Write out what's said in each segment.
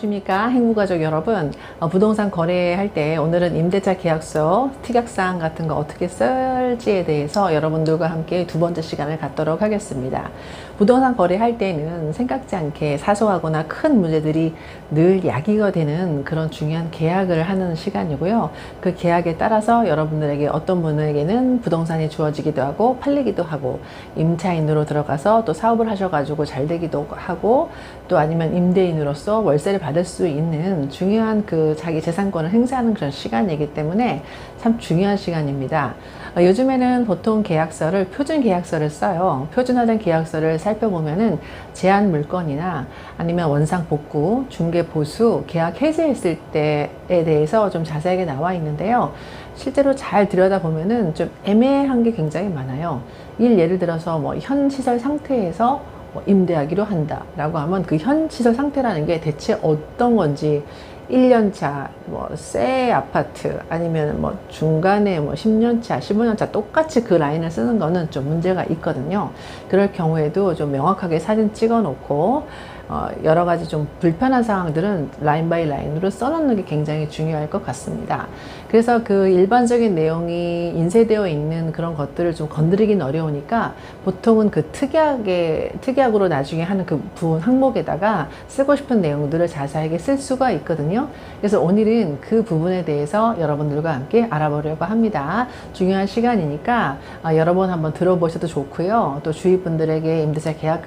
안녕하십니까? 행복가족 여러분. 어, 부동산 거래할 때 오늘은 임대차 계약서 특약사항 같은 거 어떻게 쓸지에 대해서 여러분들과 함께 두 번째 시간을 갖도록 하겠습니다. 부동산 거래할 때는 생각지 않게 사소하거나 큰 문제들이 늘 야기가 되는 그런 중요한 계약을 하는 시간이고요. 그 계약에 따라서 여러분들에게 어떤 분에게는 부동산이 주어지기도 하고 팔리기도 하고 임차인으로 들어가서 또 사업을 하셔가지고 잘 되기도 하고 또 아니면 임대인으로서 월세를 받을 수 있는 중요한 그 자기 재산권을 행사하는 그런 시간이기 때문에 참 중요한 시간입니다. 어, 요즘에는 보통 계약서를 표준 계약서를 써요. 표준화된 계약서를 살펴보면은 제한 물건이나 아니면 원상 복구, 중개 보수, 계약 해지했을 때에 대해서 좀 자세하게 나와 있는데요. 실제로 잘 들여다보면은 좀 애매한 게 굉장히 많아요. 일 예를 들어서 뭐 현 시설 상태에서 뭐 임대하기로 한다라고 하면 그 현 시설 상태라는 게 대체 어떤 건지 1년차 뭐 새 아파트 아니면 뭐 중간에 뭐 10년차, 15년차 똑같이 그 라인을 쓰는 거는 좀 문제가 있거든요. 그럴 경우에도 좀 명확하게 사진 찍어 놓고 어 여러 가지 좀 불편한 상황들은 라인 바이 라인으로 써놓는 게 굉장히 중요할 것 같습니다. 그래서 그 일반적인 내용이 인쇄되어 있는 그런 것들을 좀 건드리긴 어려우니까 보통은 그 특이하게 특이하고로 나중에 하는 그 부분 항목에다가 쓰고 싶은 내용들을 자세하게 쓸 수가 있거든요. 그래서 오늘은 그 부분에 대해서 여러분들과 함께 알아보려고 합니다. 중요한 시간이니까 어, 여러 번 한번 들어보셔도 좋고요. 또 주위 분들에게 임대차 계약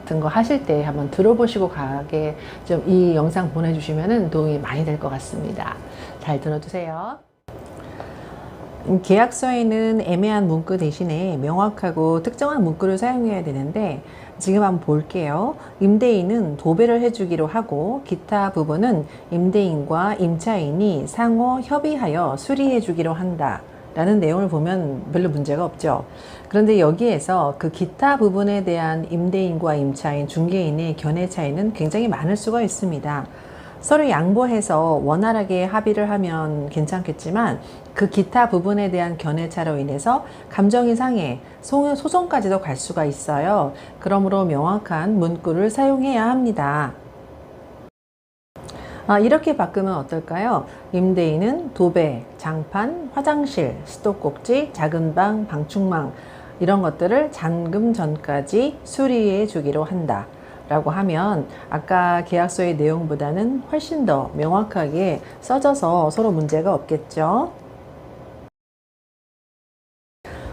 같은 거 하실 때 한번 들어보시고 가게 좀 이 영상 보내주시면 도움이 많이 될 것 같습니다. 잘 들어주세요. 음, 계약서에는 애매한 문구 대신에 명확하고 특정한 문구를 사용해야 되는데 지금 한번 볼게요. 임대인은 도배를 해주기로 하고 기타 부분은 임대인과 임차인이 상호 협의하여 수리해주기로 한다. 라는 내용을 보면 별로 문제가 없죠. 그런데 여기에서 그 기타 부분에 대한 임대인과 임차인, 중개인의 견해 차이는 굉장히 많을 수가 있습니다. 서로 양보해서 원활하게 합의를 하면 괜찮겠지만 그 기타 부분에 대한 견해차로 인해서 감정이 상해 소송까지도 갈 수가 있어요. 그러므로 명확한 문구를 사용해야 합니다. 아, 이렇게 바꾸면 어떨까요? 임대인은 도배, 장판, 화장실, 수도꼭지, 작은 방, 방충망 이런 것들을 잔금 전까지 수리해 주기로 한다. 라고 하면 아까 계약서의 내용보다는 훨씬 더 명확하게 써져서 서로 문제가 없겠죠.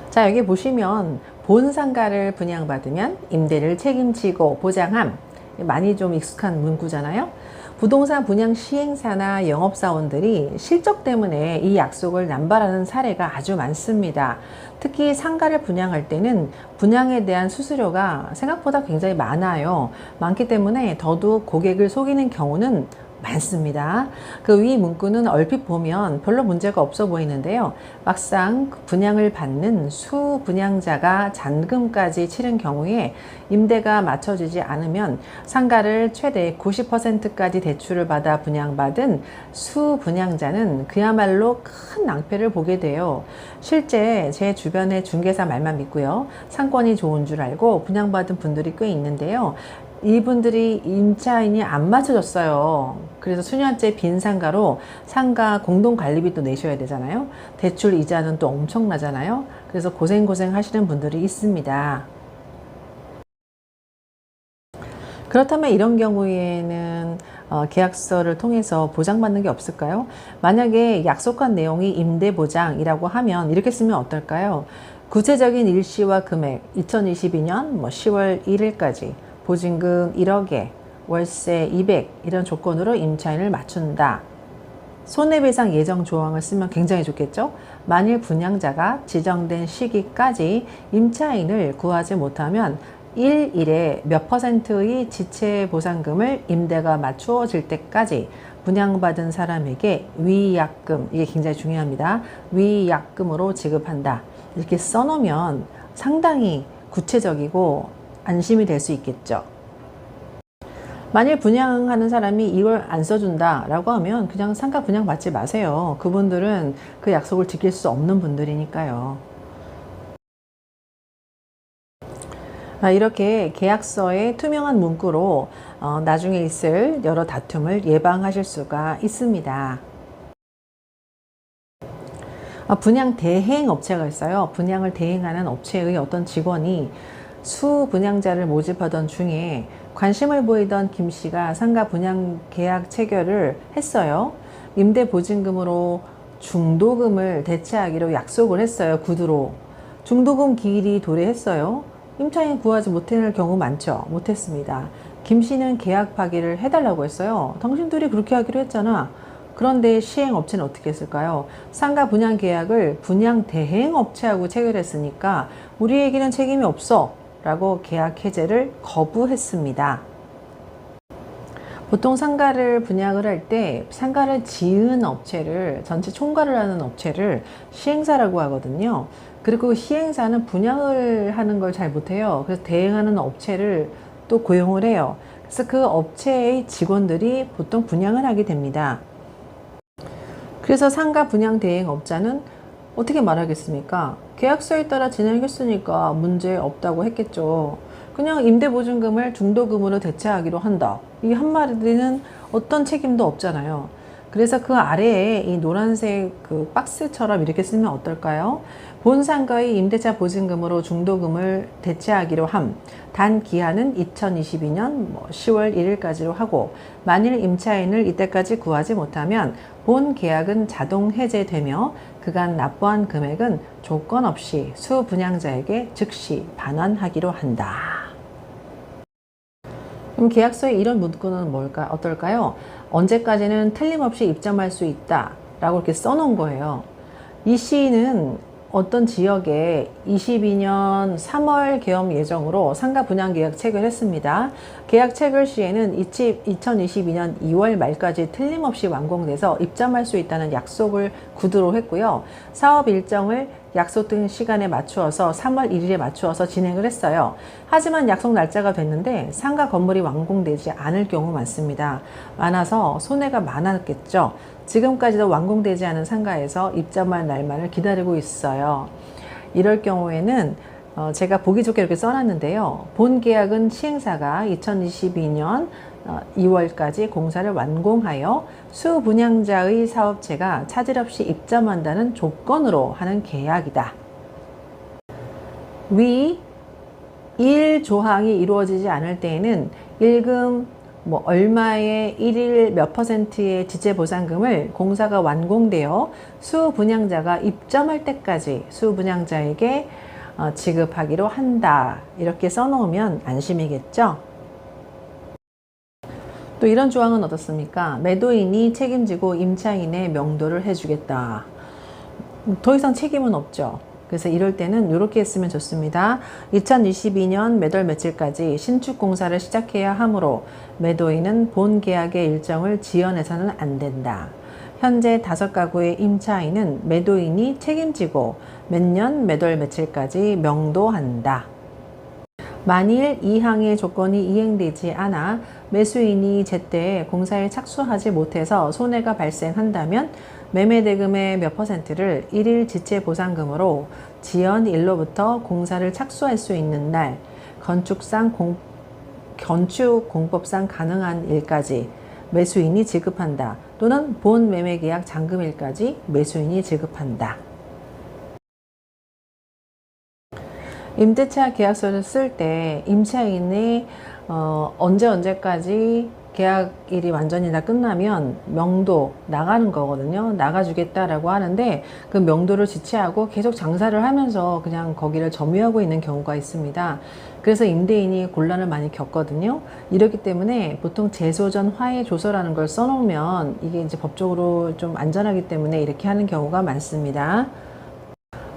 자, 여기 보시면 본 상가를 분양받으면 임대를 책임지고 보장함. 많이 좀 익숙한 문구잖아요. 부동산 분양 시행사나 영업사원들이 실적 때문에 이 약속을 남발하는 사례가 아주 많습니다. 특히 상가를 분양할 때는 분양에 대한 수수료가 생각보다 굉장히 많아요. 많기 때문에 더더욱 고객을 속이는 경우는 많습니다. 그 위 문구는 얼핏 보면 별로 문제가 없어 보이는데요. 막상 분양을 받는 수 분양자가 잔금까지 치른 경우에 임대가 맞춰지지 않으면 상가를 최대 90%까지 대출을 받아 분양받은 수 분양자는 그야말로 큰 낭패를 보게 돼요. 실제 제 주변의 중개사 말만 믿고요. 상권이 좋은 줄 알고 분양받은 분들이 꽤 있는데요. 이분들이 임차인이 안 맞춰줬어요. 그래서 수년째 빈 상가로 상가 공동관리비 도 내셔야 되잖아요. 대출 이자는 또 엄청나잖아요. 그래서 고생고생 하시는 분들이 있습니다. 그렇다면 이런 경우에는 어, 계약서를 통해서 보장받는 게 없을까요? 만약에 약속한 내용이 임대보장이라고 하면 이렇게 쓰면 어떨까요? 구체적인 일시와 금액 2022년 뭐 10월 1일까지 보증금 1억에 월세 200 이런 조건으로 임차인을 맞춘다. 손해배상 예정 조항을 쓰면 굉장히 좋겠죠? 만일 분양자가 지정된 시기까지 임차인을 구하지 못하면 1일에 몇 퍼센트의 지체 보상금을 임대가 맞추어질 때까지 분양받은 사람에게 위약금, 이게 굉장히 중요합니다. 위약금으로 지급한다. 이렇게 써놓으면 상당히 구체적이고 안심이 될 수 있겠죠. 만일 분양하는 사람이 이걸 안 써준다 라고 하면 그냥 상가 분양 받지 마세요. 그분들은 그 약속을 지킬 수 없는 분들이니까요. 아, 이렇게 계약서에 투명한 문구로 어, 나중에 있을 여러 다툼을 예방하실 수가 있습니다. 아, 분양 대행 업체가 있어요. 분양을 대행하는 업체의 어떤 직원이 수 분양자를 모집하던 중에 관심을 보이던 김 씨가 상가 분양 계약 체결을 했어요. 임대 보증금으로 중도금을 대체하기로 약속을 했어요. 구두로. 중도금 기일이 도래했어요. 임차인 구하지 못할 경우 많죠. 못했습니다. 김 씨는 계약 파기를 해달라고 했어요. 당신들이 그렇게 하기로 했잖아. 그런데 시행 업체는 어떻게 했을까요? 상가 분양 계약을 분양 대행 업체하고 체결했으니까 우리에게는 책임이 없어. 라고 계약 해제를 거부했습니다. 보통 상가를 분양을 할 때 상가를 지은 업체를 전체 총괄을 하는 업체를 시행사라고 하거든요. 그리고 시행사는 분양을 하는 걸 잘 못해요. 그래서 대행하는 업체를 또 고용을 해요. 그래서 그 업체의 직원들이 보통 분양을 하게 됩니다. 그래서 상가 분양 대행 업자는 어떻게 말하겠습니까? 계약서에 따라 진행했으니까 문제 없다고 했겠죠. 그냥 임대보증금을 중도금으로 대체하기로 한다. 이 한마디는 어떤 책임도 없잖아요. 그래서 그 아래에 이 노란색 그 박스처럼 이렇게 쓰면 어떨까요? 본 상가의 임대차 보증금으로 중도금을 대체하기로 함. 단 기한은 2022년 뭐 10월 1일까지로 하고 만일 임차인을 이때까지 구하지 못하면 본 계약은 자동 해제되며 그간 납부한 금액은 조건 없이 수 분양자에게 즉시 반환하기로 한다. 그럼 계약서에 이런 문구는 뭘까 어떨까요? 언제까지는 틀림없이 입점할 수 있다 라고 이렇게 써놓은 거예요. 이 시는 어떤 지역에 22년 3월 개업 예정으로 상가 분양 계약 체결했습니다. 계약 체결 시에는 2022년 2월 말까지 틀림없이 완공돼서 입점할 수 있다는 약속을 구두로 했고요. 사업 일정을 약속된 시간에 맞추어서 3월 1일에 맞추어서 진행을 했어요. 하지만 약속 날짜가 됐는데 상가 건물이 완공되지 않을 경우 많습니다. 많아서 손해가 많았겠죠. 지금까지도 완공되지 않은 상가에서 입점할 날만을 기다리고 있어요. 이럴 경우에는 어, 제가 보기 좋게 이렇게 써놨는데요. 본 계약은 시행사가 2022년 2월까지 공사를 완공하여 수 분양자의 사업체가 차질 없이 입점한다는 조건으로 하는 계약이다. 위 1조항이 이루어지지 않을 때에는 1금 뭐 얼마의 1일 몇 퍼센트의 지체 보상금을 공사가 완공되어 수 분양자가 입점할 때까지 수 분양자에게 어, 지급하기로 한다. 이렇게 써놓으면 안심이겠죠? 또 이런 조항은 어떻습니까? 매도인이 책임지고 임차인의 명도를 해주겠다. 더 이상 책임은 없죠. 그래서 이럴 때는 이렇게 했으면 좋습니다. 2022년 몇월 며칠까지 신축 공사를 시작해야 하므로 매도인은 본 계약의 일정을 지연해서는 안 된다. 현재 다섯 가구의 임차인은 매도인이 책임지고 몇년몇월 며칠까지 명도한다. 만일 이 항의 조건이 이행되지 않아 매수인이 제때 공사에 착수하지 못해서 손해가 발생한다면 매매 대금의 몇 퍼센트를 일일 지체 보상금으로 지연일로부터 공사를 착수할 수 있는 날 건축상 공, 건축 공법상 가능한 일까지 매수인이 지급한다. 또는 본 매매 계약 잔금일까지 매수인이 지급한다. 임대차 계약서를 쓸 때 임차인이 어, 언제 언제까지 계약일이 완전히 다 끝나면 명도 나가는 거거든요. 나가주겠다라고 하는데 그 명도를 지체하고 계속 장사를 하면서 그냥 거기를 점유하고 있는 경우가 있습니다. 그래서 임대인이 곤란을 많이 겪거든요. 이렇기 때문에 보통 재소전 화해 조서라는 걸 써놓으면 이게 이제 법적으로 좀 안전하기 때문에 이렇게 하는 경우가 많습니다.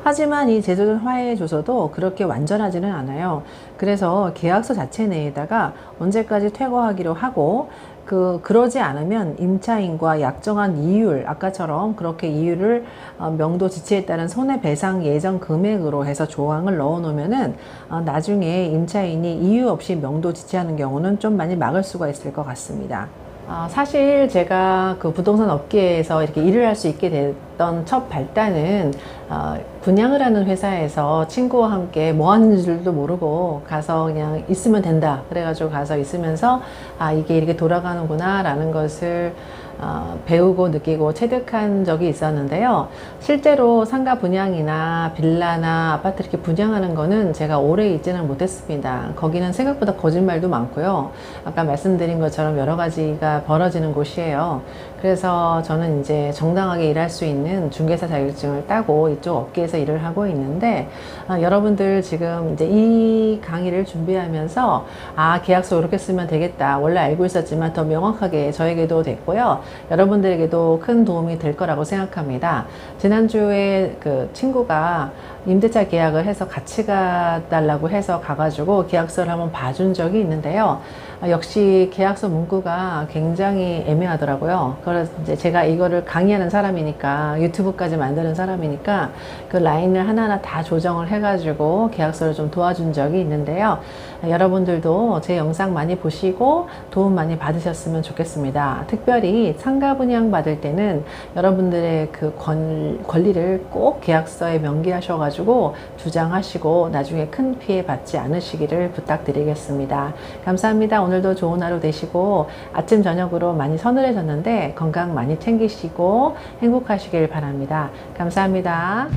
하지만 이 제조전 화해 조서도 그렇게 완전하지는 않아요. 그래서 계약서 자체 내에다가 언제까지 퇴거하기로 하고 그 그러지 않으면 임차인과 약정한 이율 아까처럼 그렇게 이율을 어, 명도 지체에 따른 손해배상 예정 금액으로 해서 조항을 넣어 놓으면은 어, 나중에 임차인이 이유 없이 명도 지체하는 경우는 좀 많이 막을 수가 있을 것 같습니다. 아, 사실 제가 그 부동산 업계에서 이렇게 일을 할 수 있게 됐던 첫 발단은 어, 분양을 하는 회사에서 친구와 함께 뭐 하는 줄도 모르고 가서 그냥 있으면 된다. 그래가지고 가서 있으면서 아, 이게 이렇게 돌아가는구나 라는 것을 어, 배우고 느끼고 체득한 적이 있었는데요. 실제로 상가 분양이나 빌라나 아파트 이렇게 분양하는 거는 제가 오래 있지는 못했습니다. 거기는 생각보다 거짓말도 많고요. 아까 말씀드린 것처럼 여러 가지가 벌어지는 곳이에요. 그래서 저는 이제 정당하게 일할 수 있는 중개사 자격증을 따고 이쪽 업계에서 일을 하고 있는데 아, 여러분들 지금 이제 이 강의를 준비하면서 아 계약서 이렇게 쓰면 되겠다 원래 알고 있었지만 더 명확하게 저에게도 됐고요 여러분들에게도 큰 도움이 될 거라고 생각합니다 지난주에 그 친구가 임대차 계약을 해서 같이 가달라고 해서 가가지고 계약서를 한번 봐준 적이 있는데요. 아, 역시 계약서 문구가 굉장히 애매하더라고요. 그래서 이제 제가 이거를 강의하는 사람이니까 유튜브까지 만드는 사람이니까 그 라인을 하나하나 다 조정을 해가지고 계약서를 좀 도와준 적이 있는데요. 아, 여러분들도 제 영상 많이 보시고 도움 많이 받으셨으면 좋겠습니다. 특별히 상가 분양 받을 때는 여러분들의 그 권, 권리를 꼭 계약서에 명기하셔가지고 주장하시고 나중에 큰 피해 받지 않으시기를 부탁드리겠습니다. 감사합니다. 오늘도 좋은 하루 되시고 아침 저녁으로 많이 서늘해졌는데 건강 많이 챙기시고 행복하시길 바랍니다. 감사합니다.